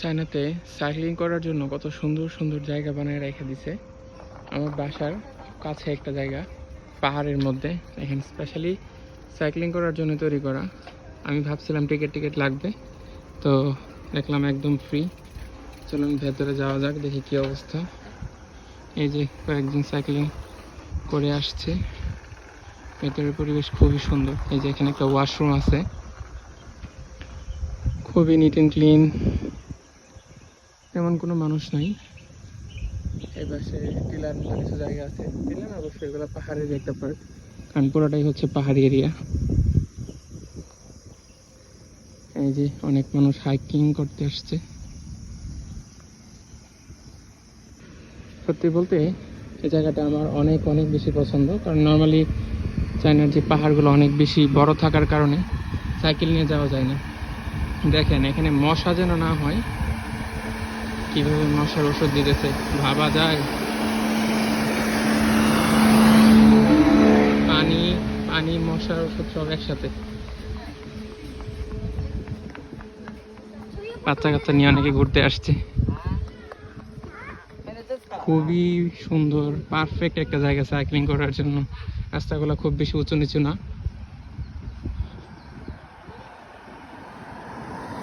চায়নাতে সাইক্লিং করার জন্য কত সুন্দর সুন্দর জায়গা বানায় রেখে দিছে। আমার বাসার কাছে একটা জায়গা, পাহাড়ের মধ্যে। এখানে স্পেশালি সাইক্লিং করার জন্য তৈরি করা। আমি ভাবছিলাম টিকিট টিকিট লাগবে, তো দেখলাম একদম ফ্রি চলুন ভেতরে যাওয়া যাক, দেখি কি অবস্থা। এই যে কয়েকজন সাইক্লিং করে আসছে। ভেতরের পরিবেশ খুবই সুন্দর। এই যে এখানে একটা ওয়াশরুম আছে। খুবই নিট অ্যান্ড ক্লিন তেমন কোনো মানুষ নাই। এই পাশে টিলার মতো কিছু জায়গা আছে। টিলা না অবশ্যই এগুলো পাহাড়ের একটা পার্ক কারণ পুরোটাই হচ্ছে পাহাড়ি এরিয়া এই যে অনেক মানুষ হাইকিং করতে আসছে। সত্যি বলতে এই জায়গাটা আমার অনেক অনেক বেশি পছন্দ। কারণ নর্মালি চায়নার যে পাহাড়গুলো অনেক বেশি বড় থাকার কারণে সাইকেল নিয়ে যাওয়া যায় না। দেখেন এখানে মশা যেন না হয় কীভাবে মশার ওষুধ দিতেছে? ভাবা যায়? পানি পানি, মশার ওষুধ সব একসাথে। বাচ্চা কাচ্চা নিয়ে অনেকে ঘুরতে আসছে। খুবই সুন্দর পারফেক্ট একটা জায়গা সাইক্লিং করার জন্য। রাস্তাগুলো খুব বেশি উঁচু নিচু না।